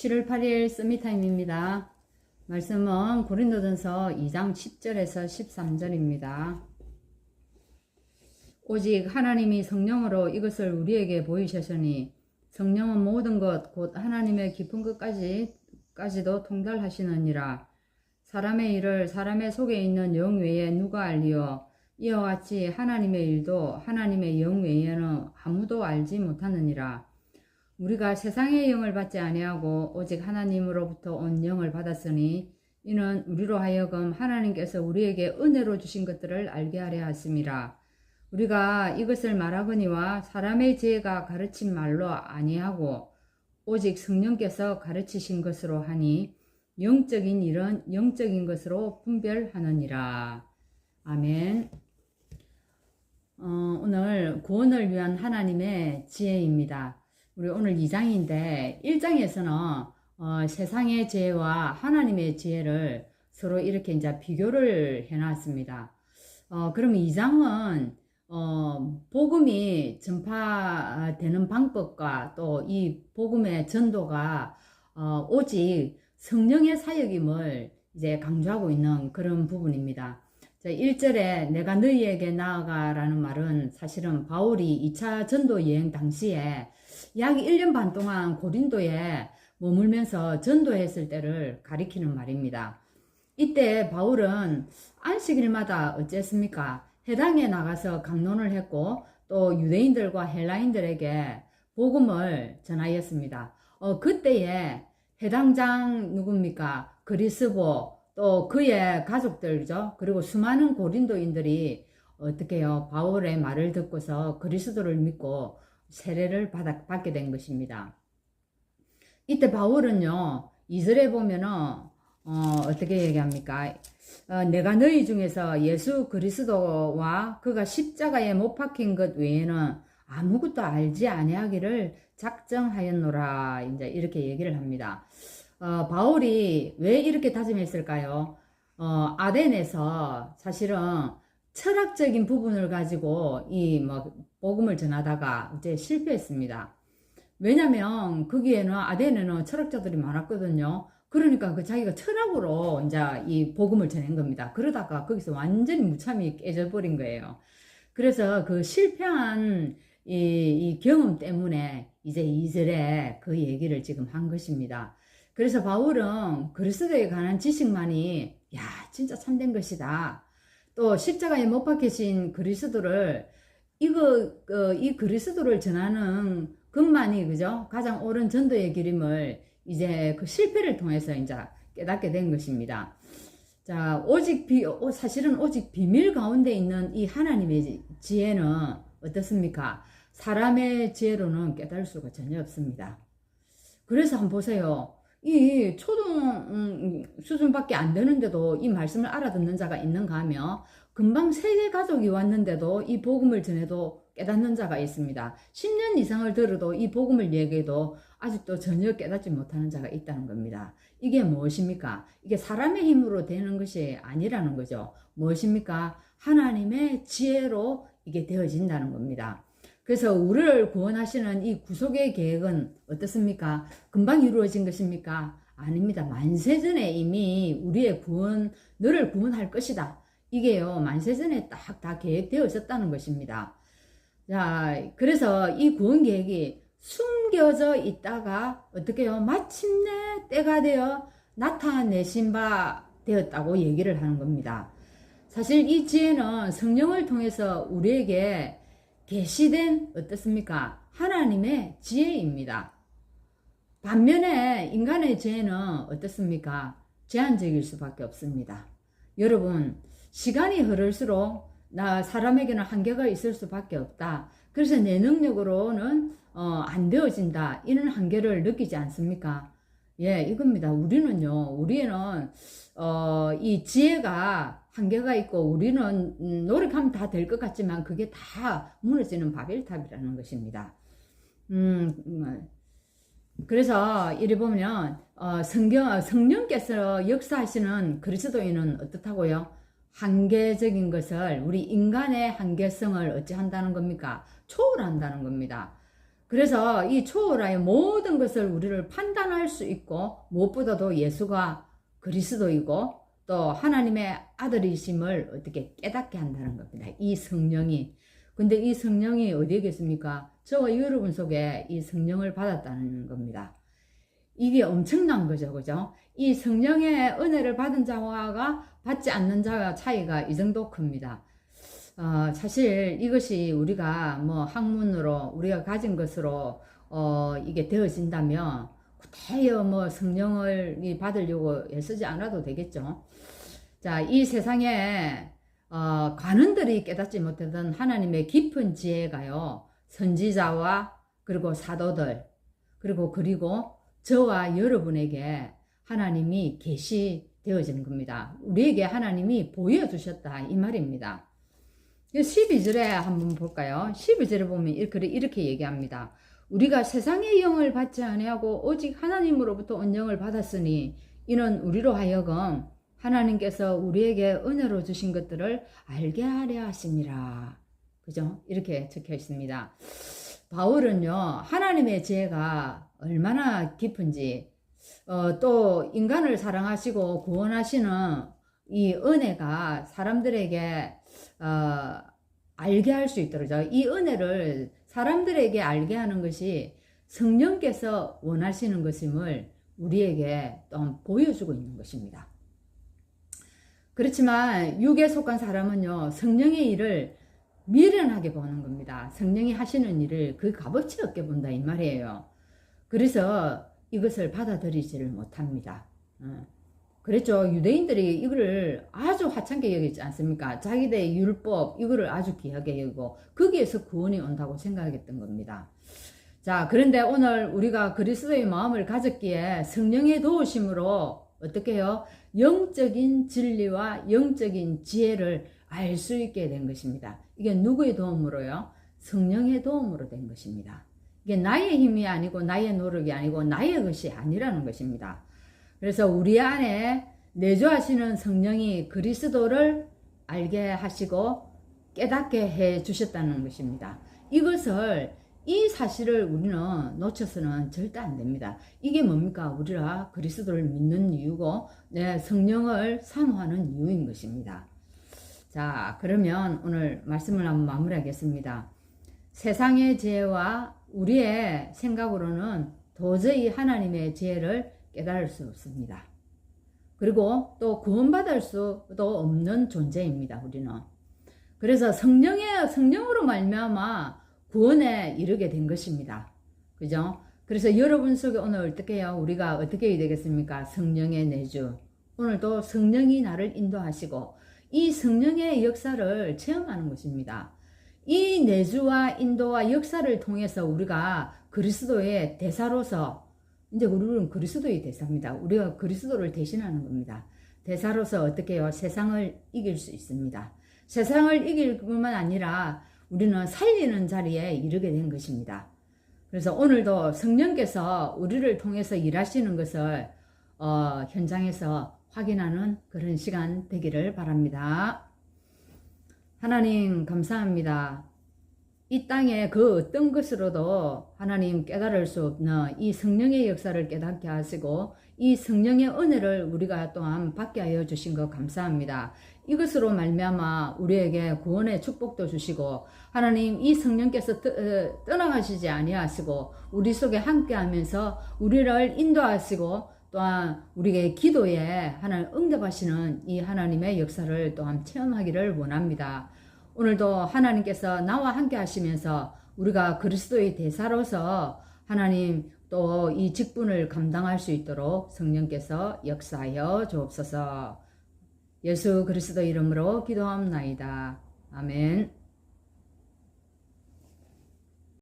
7월 8일 서미타임입니다. 말씀은 고린도전서 2장 10절에서 13절입니다. 오직 하나님이 성령으로 이것을 우리에게 보이셨으니 성령은 모든 것 곧 하나님의 깊은 것까지 까지도 통달하시느니라. 사람의 일을 사람의 속에 있는 영 외에 누가 알리요? 이와 같이 하나님의 일도 하나님의 영 외에는 아무도 알지 못하느니라. 우리가 세상의 영을 받지 아니하고 오직 하나님으로부터 온 영을 받았으니 이는 우리로 하여금 하나님께서 우리에게 은혜로 주신 것들을 알게 하려 하심이라. 우리가 이것을 말하거니와 사람의 지혜가 가르친 말로 아니하고 오직 성령께서 가르치신 것으로 하니 영적인 일은 영적인 것으로 분별하느니라. 아멘. 어, 오늘 구원을 위한 하나님의 지혜입니다. 우리 오늘 2장인데 1장에서는 어, 세상의 지혜와 하나님의 지혜를 서로 이렇게 이제 비교를 해놨습니다. 어, 그럼 2장은 어, 복음이 전파되는 방법과 또 이 복음의 전도가 어, 오직 성령의 사역임을 이제 강조하고 있는 그런 부분입니다. 1절에 내가 너희에게 나아가라는 말은 사실은 바울이 2차 전도 여행 당시에 약 1년 반 동안 고린도에 머물면서 전도했을 때를 가리키는 말입니다. 이때 바울은 안식일마다 어쨌습니까? 해당에 나가서 강론을 했고 또 유대인들과 헬라인들에게 복음을 전하였습니다. 어, 그때에 해당장 누굽니까? 그리스보 또 그의 가족들죠. 그리고 수많은 고린도인들이 어떻게 해요? 바울의 말을 듣고서 그리스도를 믿고 세례를 받아, 받게 된 것입니다. 이때 바울은요, 이절에 보면은, 어, 어떻게 얘기합니까? 어, 내가 너희 중에서 예수 그리스도와 그가 십자가에 못 박힌 것 외에는 아무것도 알지 아니하기를 작정하였노라. 이제 이렇게 얘기를 합니다. 어, 바울이 왜 이렇게 다짐했을까요? 어, 아덴에서 사실은 철학적인 부분을 가지고 이 뭐 복음을 전하다가 이제 실패했습니다. 왜냐면 거기에는 아덴에는 철학자들이 많았거든요. 그러니까 그 자기가 철학으로 이제 이 복음을 전한 겁니다. 그러다가 거기서 완전히 무참히 깨져 버린 거예요. 그래서 그 실패한 이, 이 경험 때문에 이제 이절에 그 얘기를 지금 한 것입니다. 그래서 바울은 그리스도에 관한 지식만이 야 진짜 참된 것이다. 또 십자가에 못 박히신 그리스도를 이거 어, 이 그리스도를 전하는 것만이 그죠 가장 옳은 전도의 기림을 이제 그 실패를 통해서 이제 깨닫게 된 것입니다. 자 오직 비 사실은 오직 비밀 가운데 있는 이 하나님의 지혜는 어떻습니까? 사람의 지혜로는 깨달을 수가 전혀 없습니다. 그래서 한번 보세요. 이 초등 음, 수준밖에 안 되는데도 이 말씀을 알아듣는 자가 있는가 하며 금방 세계 가족이 왔는데도 이 복음을 전해도 깨닫는 자가 있습니다. 10년 이상을 들어도 이 복음을 얘기해도 아직도 전혀 깨닫지 못하는 자가 있다는 겁니다. 이게 무엇입니까? 이게 사람의 힘으로 되는 것이 아니라는 거죠. 무엇입니까? 하나님의 지혜로 이게 되어진다는 겁니다. 그래서 우리를 구원하시는 이 구속의 계획은 어떻습니까? 금방 이루어진 것입니까? 아닙니다. 만세전에 이미 우리의 구원, 너를 구원할 것이다. 이게요, 만세전에 딱 다 계획되어 있었다는 것입니다. 자, 그래서 이 구원 계획이 숨겨져 있다가 어떻게요? 마침내 때가 되어 나타내신 바 되었다고 얘기를 하는 겁니다. 사실 이 지혜는 성령을 통해서 우리에게 계시된 어떻습니까? 하나님의 지혜입니다. 반면에 인간의 지혜는 어떻습니까? 제한적일 수밖에 없습니다. 여러분, 시간이 흐를수록 나 사람에게는 한계가 있을 수밖에 없다. 그래서 내 능력으로는 어, 안 되어진다. 이런 한계를 느끼지 않습니까? 예, 이겁니다. 우리는요, 우리는 어, 이 지혜가 한계가 있고 우리는 음, 노력하면 다 될 것 같지만 그게 다 무너지는 바벨탑이라는 것입니다. 음, 음, 그래서 이리 보면 어, 성경 성령께서 역사하시는 그리스도인은 어떻다고요? 한계적인 것을 우리 인간의 한계성을 어찌 한다는 겁니까? 초월한다는 겁니다. 그래서 이 초월하의 모든 것을 우리를 판단할 수 있고 무엇보다도 예수가 그리스도이고 또 하나님의 아들이심을 어떻게 깨닫게 한다는 겁니다. 이 성령이. 근데 이 성령이 어디에 계십니까? 저와 여러분 속에 이 성령을 받았다는 겁니다. 이게 엄청난 거죠. 그죠? 이 성령의 은혜를 받은 자와 받지 않는 자와 차이가 이 정도 큽니다. 어, 사실 이것이 우리가 뭐 학문으로 우리가 가진 것으로 어, 이게 되어진다면 그대여 뭐 성령을 이 받으려고 애쓰지 않아도 되겠죠. 자, 이 세상에 어, 관원들이 깨닫지 못했던 하나님의 깊은 지혜가요. 선지자와 그리고 사도들 그리고 그리고 저와 여러분에게 하나님이 계시되어지는 겁니다. 우리에게 하나님이 보여주셨다 이 말입니다. 12절에 한번 볼까요? 12절에 보면 이렇게, 이렇게 얘기합니다. 우리가 세상의 영을 받지 아니하고 오직 하나님으로부터 온 영을 받았으니 이는 우리로 하여금 하나님께서 우리에게 은혜로 주신 것들을 알게 하려 하심이라. 그죠? 이렇게 적혀 있습니다. 바울은요, 하나님의 지혜가 얼마나 깊은지, 어, 또 인간을 사랑하시고 구원하시는 이 은혜가 사람들에게 어, 알게 할 수 있도록 이 은혜를 사람들에게 알게 하는 것이 성령께서 원하시는 것임을 우리에게 또 보여주고 있는 것입니다. 그렇지만 육에 속한 사람은요 성령의 일을 미련하게 보는 겁니다. 성령이 하시는 일을 그 값어치 없게 본다 이 말이에요. 그래서 이것을 받아들이지를 못합니다. 어. 그랬죠. 유대인들이 이거를 아주 하찮게 여기지 않습니까? 자기들의 율법, 이거를 아주 귀하게 여기고, 거기에서 구원이 온다고 생각했던 겁니다. 자, 그런데 오늘 우리가 그리스도의 마음을 가졌기에 성령의 도우심으로 어떻게 해요? 영적인 진리와 영적인 지혜를 알 수 있게 된 것입니다. 이게 누구의 도움으로요? 성령의 도움으로 된 것입니다. 이게 나의 힘이 아니고 나의 노력이 아니고 나의 것이 아니라는 것입니다. 그래서 우리 안에 내주하시는 성령이 그리스도를 알게 하시고 깨닫게 해 주셨다는 것입니다. 이것을 이 사실을 우리는 놓쳐서는 절대 안 됩니다. 이게 뭡니까? 우리가 그리스도를 믿는 이유고 네, 성령을 사모하는 이유인 것입니다. 자, 그러면 오늘 말씀을 한번 마무리하겠습니다. 세상의 지혜와 우리의 생각으로는 도저히 하나님의 지혜를 깨달을 수 없습니다. 그리고 또 구원받을 수도 없는 존재입니다. 우리는. 그래서 성령의 성령으로 말미암아 구원에 이르게 된 것입니다. 그죠? 그래서 여러분 속에 오늘 어떻게 해요? 우리가 어떻게 해야 되겠습니까? 성령의 내주. 오늘도 성령이 나를 인도하시고 이 성령의 역사를 체험하는 것입니다. 이 내주와 인도와 역사를 통해서 우리가 그리스도의 대사로서 이제 우리는 그리스도의 대사입니다. 우리가 그리스도를 대신하는 겁니다. 대사로서 어떻게 해요? 세상을 이길 수 있습니다. 세상을 이길 뿐만 아니라 우리는 살리는 자리에 이르게 된 것입니다. 그래서 오늘도 성령께서 우리를 통해서 일하시는 것을 어, 현장에서 확인하는 그런 시간 되기를 바랍니다. 하나님 감사합니다. 이 땅에 그 어떤 것으로도 하나님 깨달을 수 없는 이 성령의 역사를 깨닫게 하시고 이 성령의 은혜를 우리가 또한 받게 하여 주신 것 감사합니다. 이것으로 말미암아 우리에게 구원의 축복도 주시고 하나님 이 성령께서 떠, 나가시지 아니하시고 우리 속에 함께하면서 우리를 인도하시고 또한 우리의 기도에 하나님 응답하시는 이 하나님의 역사를 또한 체험하기를 원합니다. 오늘도 하나님께서 나와 함께 하시면서 우리가 그리스도의 대사로서 하나님 또 이 직분을 감당할 수 있도록 성령께서 역사하여 주옵소서. 예수 그리스도 이름으로 기도합나이다. 아멘.